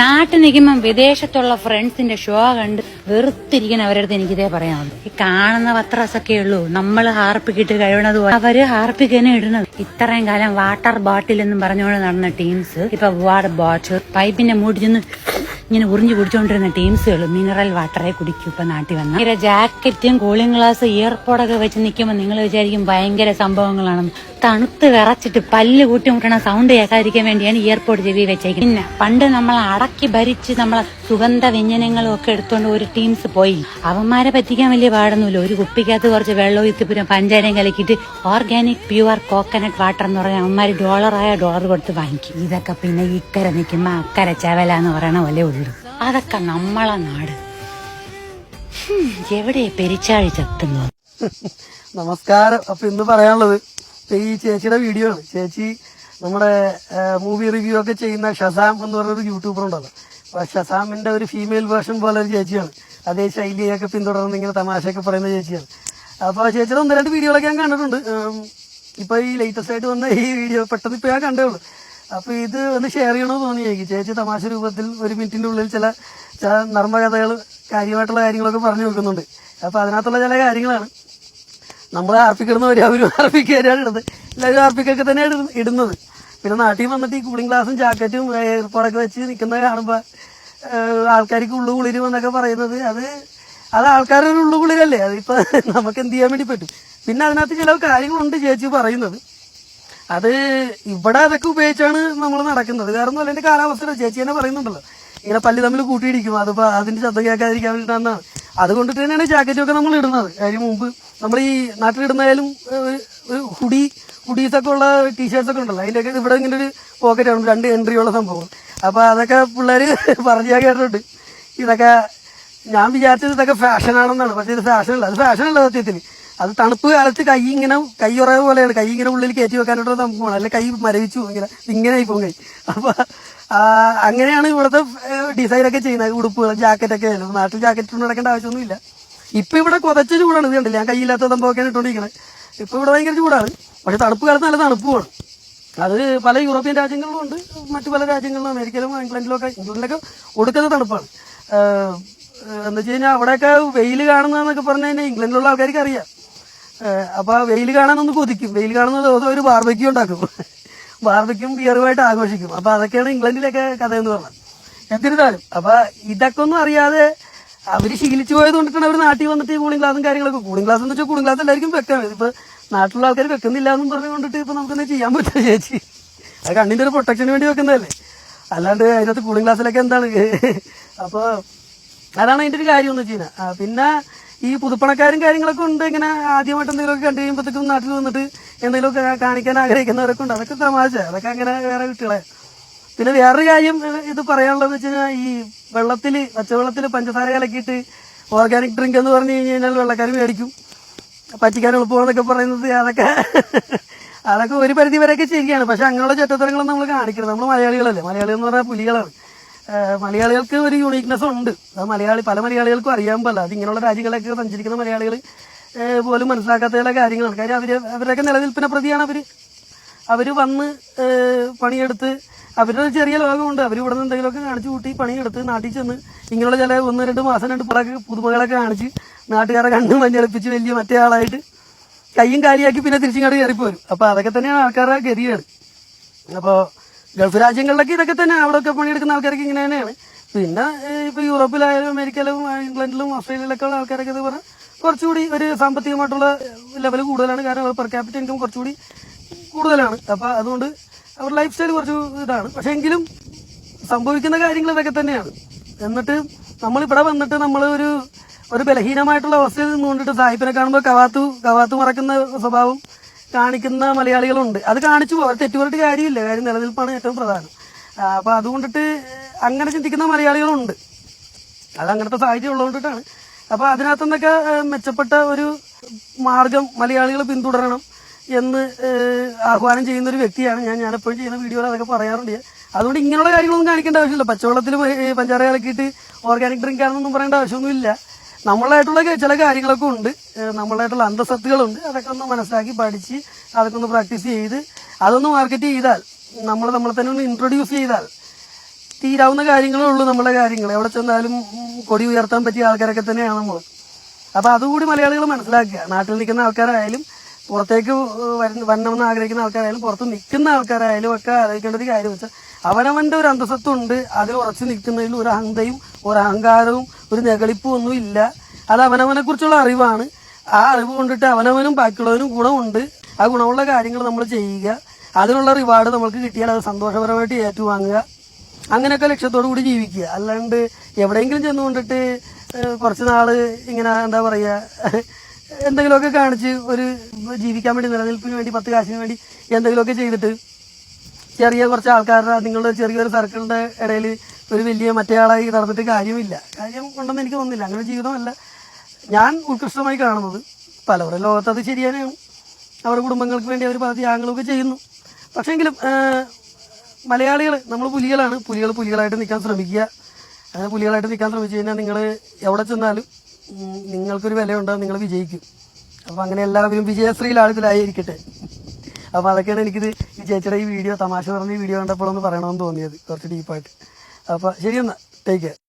നാട്ടിൽ നിൽക്കുമ്പം വിദേശത്തുള്ള ഫ്രണ്ട്സിന്റെ ഷോ കണ്ട് വെറുത്തിരിക്കുന്ന അവരടുത്ത് എനിക്കിതേ പറയാനുള്ളൂ ഈ കാണുന്ന പത്രസൊക്കെ ഉള്ളൂ. നമ്മൾ ഹാർപ്പിക്കിട്ട് കഴിയണത് അവർ ഹാർപ്പിക്കാനും ഇടുന്നത്. ഇത്രയും കാലം വാട്ടർ ബോട്ടിൽ എന്നും പറഞ്ഞുകൊണ്ട് നടന്ന ടീംസ് ഇപ്പൊ വാട്ടർ ബോട്ടിൽ. പൈപ്പിന്റെ മൂടി ചെന്ന് ഇങ്ങനെ ഉറിഞ്ഞു കുടിച്ചോണ്ടിരുന്ന ടീംസുകൾ മിനറൽ വാട്ടറെ കുടിക്കും ഇപ്പൊ നാട്ടിൽ വന്ന. ഭയങ്കര ജാക്കറ്റും കൂളിംഗ് ഗ്ലാസ് ഇയർപോഡൊക്കെ വെച്ച് നിൽക്കുമ്പോൾ നിങ്ങൾ വിചാരിക്കും ഭയങ്കര സംഭവങ്ങളാണെന്ന്. തണുത്ത് വിറച്ചിട്ട് പല്ല് കൂട്ടി മുട്ടണ സൗണ്ട് കേൾക്കാതിരിക്കാൻ വേണ്ടിയാണ് ഇയർപോഡ് ചെവി വെച്ചേക്കുന്നത്. പിന്നെ പണ്ട് നമ്മൾ അടക്കി ഭരിച്ച് നമ്മളെ സുഗന്ധ വ്യഞ്ജനങ്ങളും ഒക്കെ എടുത്തുകൊണ്ട് ഒരു ടീംസ് പോയി. അവന്മാരെ പറ്റിക്കാൻ വലിയ പാടൊന്നുമില്ല. ഒരു കുപ്പിക്കകത്ത് കുറച്ച് വെള്ളവും ഇത്തിപ്പുരം പഞ്ചാരയും കലക്കിയിട്ട് ഓർഗാനിക് പ്യുവർ കോക്കനട്ട് വാട്ടർ എന്ന് പറഞ്ഞാൽ അവന്മാർ ഡോളറായ ഡോളർ കൊടുത്ത് വാങ്ങിക്കും. ഇതൊക്കെ പിന്നെ ഇക്കരെ നിൽക്കുമ്പോൾ അക്കരെ ചെവല എന്ന് പറയണ പോലെ ഉള്ളു. അതൊക്കെ നമ്മളെ നാട്. എവിടെ പെരിച്ചാഴി ചത്തുന്നു നമസ്കാരം. അപ്പൊ ഇന്ന് പറയാനുള്ളത് ഈ ചേച്ചിയുടെ വീഡിയോ ആണ്. ചേച്ചി നമ്മുടെ മൂവി റിവ്യൂ ഒക്കെ ചെയ്യുന്ന ഷസാം എന്ന് പറഞ്ഞൊരു യൂട്യൂബർ ഉണ്ടല്ലോ. അപ്പൊ ഷസാമിന്റെ ഒരു ഫീമെയിൽ വേർഷൻ പോലെ ഒരു ചേച്ചിയാണ്. അതേ ശൈലിയൊക്കെ പിന്തുടർന്ന് ഇങ്ങനെ തമാശയൊക്കെ പറയുന്ന ചേച്ചിയാണ്. അപ്പൊ ചേച്ചിയുടെ ഒന്ന് രണ്ട് വീഡിയോകളൊക്കെ ഞാൻ കണ്ടിട്ടുണ്ട്. ഇപ്പൊ ഈ ലേറ്റസ്റ്റ് ആയിട്ട് വന്ന ഈ വീഡിയോ പെട്ടെന്ന് ഇപ്പൊ ഞാൻ കണ്ടേ ഉള്ളൂ. അപ്പൊ ഇത് ഒന്ന് ഷെയർ ചെയ്യണമെന്ന് തോന്നി എനിക്ക് ചേച്ചി തമാശ രൂപത്തിൽ ഒരു മിനിറ്റിന്റെ ഉള്ളിൽ ചില ചില നർമ്മകഥകൾ കാര്യമായിട്ടുള്ള കാര്യങ്ങളൊക്കെ പറഞ്ഞു വെക്കുന്നുണ്ട് അപ്പൊ അതിനകത്തുള്ള ചില കാര്യങ്ങളാണ്. നമ്മൾ ആർപ്പിക്കിടുന്നവർ അവരും ആർപ്പിക്കാരാണ് ഇടുന്നത്. എല്ലാവരും ആർപ്പിക്കൊക്കെ തന്നെയാണ് ഇടുന്നത്. പിന്നെ നാട്ടിൽ വന്നിട്ട് ഈ കൂളിംഗ് ഗ്ലാസും ജാക്കറ്റും എയർപോർട്ടൊക്കെ വെച്ച് നിൽക്കുന്നത് കാണുമ്പോൾ ആൾക്കാർക്ക് ഉള്ളു കുളിരും എന്നൊക്കെ പറയുന്നത് അത് അത് ആൾക്കാരുടെ ഒരു ഉള്ളു കുളിരല്ലേ? അതിപ്പോൾ നമുക്ക് എന്ത് ചെയ്യാൻ വേണ്ടി പറ്റും? പിന്നെ അതിനകത്ത് ചില കാര്യങ്ങളുണ്ട് ചേച്ചി പറയുന്നത്. അത് ഇവിടെ അതൊക്കെ ഉപയോഗിച്ചാണ് നമ്മൾ നടക്കുന്നത്. കാരണം അല്ല എന്റെ കാലാവസ്ഥ ചേച്ചി തന്നെ പറയുന്നുണ്ടല്ലോ. ഇങ്ങനെ പല്ല് തമ്മിൽ കൂട്ടിയിടിക്കും. അതിപ്പോ അതിന്റെ ശബ്ദം കേൾക്കാതിരിക്കാൻ വേണ്ടിയിട്ടാണ് അതുകൊണ്ടിട്ട് തന്നെയാണ് ജാക്കറ്റും ഒക്കെ നമ്മൾ ഇടുന്നത്. അതിന് മുമ്പ് നമ്മൾ ഈ ഒരു ഹുഡി ഹുഡീസ് ഒക്കെ ഉള്ള ടീഷർട്സ് ഒക്കെ ഉണ്ടല്ലോ. അതിന്റെ ഒക്കെ ഇവിടെ ഇങ്ങനെ ഒരു പോക്കറ്റ് പോക്കറ്റാണ് രണ്ട് എൻട്രി ഉള്ള സംഭവം. അപ്പൊ അതൊക്കെ പിള്ളേര് പറഞ്ഞാൽ കേട്ടിട്ടുണ്ട്. ഇതൊക്കെ ഞാൻ വിചാരിച്ചത് ഇതൊക്കെ ഫാഷനാണെന്നാണ് പക്ഷേ ഇത് ഫാഷനല്ല അത് ഫാഷനല്ല സത്യത്തിൽ അത് തണുപ്പ് കാലത്ത് കൈ ഇങ്ങനെ കൈ ഉറ പോലെയാണ്. കൈ ഇങ്ങനെ ഉള്ളിൽ കയറ്റി വെക്കാനായിട്ട് നമുക്ക് പോകണം അല്ലെങ്കിൽ കൈ മരവിച്ചു. ഇങ്ങനെ ഇങ്ങനെ ആയി പോകും കൈ. അപ്പൊ അങ്ങനെയാണ് ഇവിടുത്തെ ഡിസൈനൊക്കെ ചെയ്യുന്നത്. ഉടുപ്പുകൾ ജാക്കറ്റ് ഒക്കെ ആയാലും. നാട്ടിൽ ജാക്കറ്റ് കൊണ്ട് നടക്കേണ്ട ആവശ്യമൊന്നുമില്ല. ഇപ്പൊ ഇവിടെ കുതച്ച ചൂടാണ്. ഇത് കണ്ടില്ല? ഞാൻ കൈയില്ലാത്ത സംഭവമൊക്കെയാണ് ഇട്ടുകൊണ്ടിരിക്കുന്നത് ഇപ്പൊ ഇവിടെ ഭയങ്കര ചൂടാണ്. പക്ഷെ തണുപ്പ് കാലത്ത് നല്ല തണുപ്പുമാണ് അത് പല യൂറോപ്യൻ രാജ്യങ്ങളിലും ഉണ്ട്. മറ്റു പല രാജ്യങ്ങളിലും അമേരിക്കയിലും ഇംഗ്ലണ്ടിലും ഒക്കെ ഇംഗ്ലണ്ടിലൊക്കെ ഒടുക്കത്തെ തണുപ്പാണ്. എന്ന് വെച്ച് കഴിഞ്ഞാൽ അവിടെയൊക്കെ വെയിൽ കാണുന്നതെന്നൊക്കെ പറഞ്ഞു കഴിഞ്ഞാൽ ഇംഗ്ലണ്ടിലുള്ള ആൾക്കാർക്ക് അറിയാം ഏഹ്, അപ്പൊ വെയിൽ കാണാനൊന്ന് കൊതിക്കും. വെയിൽ കാണുന്ന ദിവസം ഒരു ബാർബക്യൂ ഉണ്ടാക്കും. ബാർബക്യും ബിയറുമായിട്ട് ആഘോഷിക്കും. അപ്പൊ അതൊക്കെയാണ് ഇംഗ്ലണ്ടിലൊക്കെ കഥ എന്ന് പറഞ്ഞത്. എന്നിരുന്നാലും അപ്പൊ ഇതൊക്കെ ഒന്നും അറിയാതെ അവർ ശീലിച്ചു പോയത് കൊണ്ടിട്ടാണ് അവർ നാട്ടിൽ വന്നിട്ട് കൂളിംഗ് ഗ്ലാസും കാര്യങ്ങളൊക്കെ കൂളിംഗ് ഗ്ലാസ് എന്ന് വെച്ചാൽ കൂളിംഗ് ഗ്ലാസ് എല്ലാവർക്കും വെക്കാം. ഇപ്പൊ നാട്ടിലുള്ള ആൾക്കാർ വെക്കുന്നില്ല എന്നും പറഞ്ഞുകൊണ്ടിട്ട് ഇപ്പൊ നമുക്കെന്താ ചെയ്യാൻ പറ്റും ചേച്ചി? അത് കണ്ണിന്റെ ഒരു പ്രൊട്ടക്ഷന് വേണ്ടി വെക്കുന്നതല്ലേ? അല്ലാണ്ട് അതിനകത്ത് കൂളിംഗ് ഗ്ലാസ്സിലൊക്കെ എന്താണ്? അപ്പൊ അതാണ് അതിന്റെ ഒരു കാര്യം എന്ന് വെച്ച് കഴിഞ്ഞാൽ പിന്നെ ഈ പുതുപ്പണക്കാരും കാര്യങ്ങളൊക്കെ ഉണ്ട്. ഇങ്ങനെ ആദ്യമായിട്ട് എന്തെങ്കിലുമൊക്കെ കണ്ടു കഴിയുമ്പോഴത്തേക്കും നാട്ടിൽ വന്നിട്ട് എന്തെങ്കിലുമൊക്കെ കാണിക്കാൻ ആഗ്രഹിക്കുന്നവരൊക്കെ ഉണ്ട്. അതൊക്കെ തമാശ അതൊക്കെ അങ്ങനെ വേറെ കുട്ടികളെ. പിന്നെ വേറൊരു കാര്യം ഇത് പറയാനുള്ളതെന്ന് വെച്ച് കഴിഞ്ഞാൽ ഈ വെള്ളത്തിൽ പച്ചവെള്ളത്തിൽ പഞ്ചസാര കലക്കിയിട്ട് ഓർഗാനിക് ഡ്രിങ്ക് എന്ന് പറഞ്ഞു കഴിഞ്ഞാൽ വെള്ളക്കാർ മേടിക്കും. പറ്റിക്കാൻ എളുപ്പമാണെന്നൊക്കെ പറയുന്നത് അതൊക്കെ അതൊക്കെ ഒരു പരിധി വരെയൊക്കെ ശരിയാണ്. പക്ഷെ അങ്ങനെയുള്ള ചെറ്റത്തരങ്ങളും നമ്മൾ കാണിക്കണം നമ്മൾ മലയാളികളല്ലേ. മലയാളികൾ എന്ന് പറഞ്ഞാൽ പുലികളാണ്. മലയാളികൾക്ക് ഒരു യൂണീക്നെസ് ഉണ്ട്. അത് മലയാളി പല മലയാളികൾക്കും അറിയാൻ പാടില്ല. അത് ഇങ്ങനെയുള്ള രാജ്യങ്ങളൊക്കെ സഞ്ചരിക്കുന്ന മലയാളികൾ പോലും മനസ്സിലാക്കാത്ത ചില കാര്യങ്ങളാണ്. കാര്യം അവർ അവരുടെയൊക്കെ നിലനിൽപ്പിനെ പ്രതിയാണ് അവർ അവർ വന്ന് പണിയെടുത്ത് അവരുടെ ചെറിയ ലോകമുണ്ട്. അവർ ഇവിടെ നിന്ന് എന്തെങ്കിലുമൊക്കെ കാണിച്ചു കൂട്ടി പണിയെടുത്ത് നാട്ടിൽ ചെന്ന് ഇങ്ങനെയുള്ള ചില ഒന്ന് രണ്ട് മാസം രണ്ട് പുറകെ പുതുമകളൊക്കെ കാണിച്ച് നാട്ടുകാരെ കണ്ണു മഞ്ഞളിപ്പിച്ച് വലിയ മറ്റേ ആളായിട്ട് കൈയും കാലിയാക്കി പിന്നെ തിരിച്ചിങ്ങോട്ട് കയറിപ്പോരും. അപ്പോൾ അതൊക്കെ തന്നെയാണ് ആൾക്കാരുടെ ഗതികേട്. അപ്പോൾ ഗൾഫ് രാജ്യങ്ങളിലൊക്കെ ഇതൊക്കെ തന്നെ. അവിടെയൊക്കെ പണിയെടുക്കുന്ന ആൾക്കാർക്ക് ഇങ്ങനെ തന്നെയാണ്. പിന്നെ ഇപ്പൊ യൂറോപ്പിലായാലും അമേരിക്കയിലും ഇംഗ്ലണ്ടിലും ഓസ്ട്രേലിയയിലൊക്കെ ഉള്ള ആൾക്കാരൊക്കെ ഇത് പറഞ്ഞാൽ കുറച്ചുകൂടി ഒരു സാമ്പത്തികമായിട്ടുള്ള ലെവൽ കൂടുതലാണ്. കാരണം പെർ ക്യാപിറ്റൽ ഇൻകം കുറച്ചുകൂടി കൂടുതലാണ്. അപ്പൊ അതുകൊണ്ട് അവരുടെ ലൈഫ് സ്റ്റൈൽ കുറച്ച് ഇതാണ്. പക്ഷെ എങ്കിലും സംഭവിക്കുന്ന കാര്യങ്ങൾ ഇതൊക്കെ തന്നെയാണ്. എന്നിട്ട് നമ്മൾ ഇവിടെ വന്നിട്ട് നമ്മൾ ഒരു ഒരു ബലഹീനമായിട്ടുള്ള അവസ്ഥയിൽ നിന്നുകൊണ്ടിട്ട് സാഹിബിനെ കാണുമ്പോൾ കവാത്തു കവാത്തു മറക്കുന്ന സ്വഭാവം കാണിക്കുന്ന മലയാളികളുണ്ട്. അത് കാണിച്ചു പോകാം. തെറ്റു പറഞ്ഞിട്ട് കാര്യമില്ല. കാര്യം നിലനിൽപ്പാണ് ഏറ്റവും പ്രധാനം. അപ്പോൾ അപ്പൊ അതുകൊണ്ടിട്ട് അങ്ങനെ ചിന്തിക്കുന്ന മലയാളികളുണ്ട്. അത് അങ്ങനത്തെ സാഹചര്യം ഉള്ളതുകൊണ്ടിട്ടാണ്. അപ്പൊ അതിനകത്തു നിന്നൊക്കെ മെച്ചപ്പെട്ട ഒരു മാർഗം മലയാളികൾ പിന്തുടരണം എന്ന് ആഹ്വാനം ചെയ്യുന്ന ഒരു വ്യക്തിയാണ് ഞാൻ. എപ്പോഴും ചെയ്യുന്ന വീഡിയോയിൽ അതൊക്കെ പറയാറുണ്ട്. അതുകൊണ്ട് ഇങ്ങനെയുള്ള കാര്യങ്ങളൊന്നും കാണിക്കേണ്ട ആവശ്യമില്ല. പച്ചവെള്ളത്തിൽ പഞ്ചാര കലക്കിയിട്ട് ഓർഗാനിക് ഡ്രിങ്ക് ആണെന്നൊന്നും പറയേണ്ട ആവശ്യമൊന്നുമില്ല. നമ്മളായിട്ടുള്ള ചില കാര്യങ്ങളൊക്കെ ഉണ്ട്. നമ്മളായിട്ടുള്ള അന്തസത്തുകളുണ്ട് അതൊക്കെ ഒന്ന് മനസ്സിലാക്കി പഠിച്ച് അതൊക്കെ ഒന്ന് പ്രാക്ടീസ് ചെയ്ത് അതൊന്ന് മാർക്കറ്റ് ചെയ്താൽ നമ്മൾ നമ്മളെ തന്നെ ഒന്ന് ഇൻട്രൊഡ്യൂസ് ചെയ്താൽ തീരാവുന്ന കാര്യങ്ങളേ ഉള്ളൂ നമ്മളെ കാര്യങ്ങൾ. എവിടെ ചെന്നാലും കൊടി ഉയർത്താൻ പറ്റിയ ആൾക്കാരൊക്കെ തന്നെയാണ് നമ്മൾ അപ്പോൾ അതുകൂടി മലയാളികൾ മനസ്സിലാക്കുക. നാട്ടിൽ നിൽക്കുന്ന ആൾക്കാരായാലും പുറത്തേക്ക് വരുന്ന വരണമെന്ന് ആഗ്രഹിക്കുന്ന ആൾക്കാരായാലും പുറത്ത് നിൽക്കുന്ന ആൾക്കാരായാലും ഒക്കെ ആലോചിക്കേണ്ട ഒരു കാര്യം വെച്ചാൽ അവനവന്റെ ഒരു അന്തസ്സത്തുണ്ട്. അതിൽ ഉറച്ചു നിൽക്കുന്നതിൽ ഒരു അഹന്തയും ഒരു അഹങ്കാരവും ഒരു നെകളിപ്പൊന്നും ഇല്ല. അത് അവനവനെ കുറിച്ചുള്ള അറിവാണ്. ആ അറിവ് കൊണ്ടിട്ട് അവനവനും ബാക്കിയുള്ളവനും ഗുണമുണ്ട്. ആ ഗുണമുള്ള കാര്യങ്ങൾ നമ്മൾ ചെയ്യുക. അതിനുള്ള റിവാർഡ് നമുക്ക് കിട്ടിയാൽ അത് സന്തോഷപരമായിട്ട് ഏറ്റുവാങ്ങുക. അങ്ങനെയൊക്കെ ലക്ഷ്യത്തോടു കൂടി ജീവിക്കുക. അല്ലാണ്ട് എവിടെയെങ്കിലും ചെന്നുകൊണ്ടിട്ട് കുറച്ച് നാൾ ഇങ്ങനെ എന്താ പറയുക എന്തെങ്കിലുമൊക്കെ കാണിച്ച് ഒരു ജീവിക്കാൻ വേണ്ടി നിലനിൽപ്പിന് വേണ്ടി പത്ത് കാശിന് വേണ്ടി എന്തെങ്കിലുമൊക്കെ ചെയ്തിട്ട് ചെറിയ കുറച്ച് ആൾക്കാരുടെ നിങ്ങളുടെ ചെറിയൊരു സർക്കിളിന്റെ ഇടയിൽ ഒരു വലിയ മറ്റേയാളായി നടന്നിട്ട് കാര്യമില്ല. കാര്യം ഉണ്ടെന്ന് എനിക്ക് തോന്നുന്നില്ല. അങ്ങനെ ജീവിതമല്ല. ഞാൻ ഉത്കൃഷ്ടമായി കാണുന്നത് പലവരുടെ ലോകത്ത് അത് ശരിയാണ് അവരുടെ കുടുംബങ്ങൾക്ക് വേണ്ടി അവർ പല ത്യാഗങ്ങളൊക്കെ ചെയ്യുന്നു. പക്ഷേങ്കിലും മലയാളികൾ നമ്മൾ പുലികളാണ്. പുലികൾ പുലികളായിട്ട് നിൽക്കാൻ ശ്രമിക്കുക. അങ്ങനെ പുലികളായിട്ട് നിൽക്കാൻ ശ്രമിച്ചു കഴിഞ്ഞാൽ നിങ്ങൾ എവിടെ ചെന്നാലും നിങ്ങൾക്കൊരു വിലയുണ്ടാകും നിങ്ങൾ വിജയിക്കും. അപ്പോൾ അങ്ങനെ എല്ലാവരും വിജയശ്രീയിൽ ആളുകളായിരിക്കട്ടെ. അപ്പോൾ അതൊക്കെയാണ് എനിക്കിത് ഈ ചേച്ചിയുടെ ഈ വീഡിയോ തമാശ പറഞ്ഞ ഈ വീഡിയോ കണ്ടപ്പോഴൊന്ന് പറയണമെന്ന് തോന്നിയത് കുറച്ച് ഡീപ്പായിട്ട് അപ്പോൾ ശരിയെന്നാ ടേക്ക് കെയർ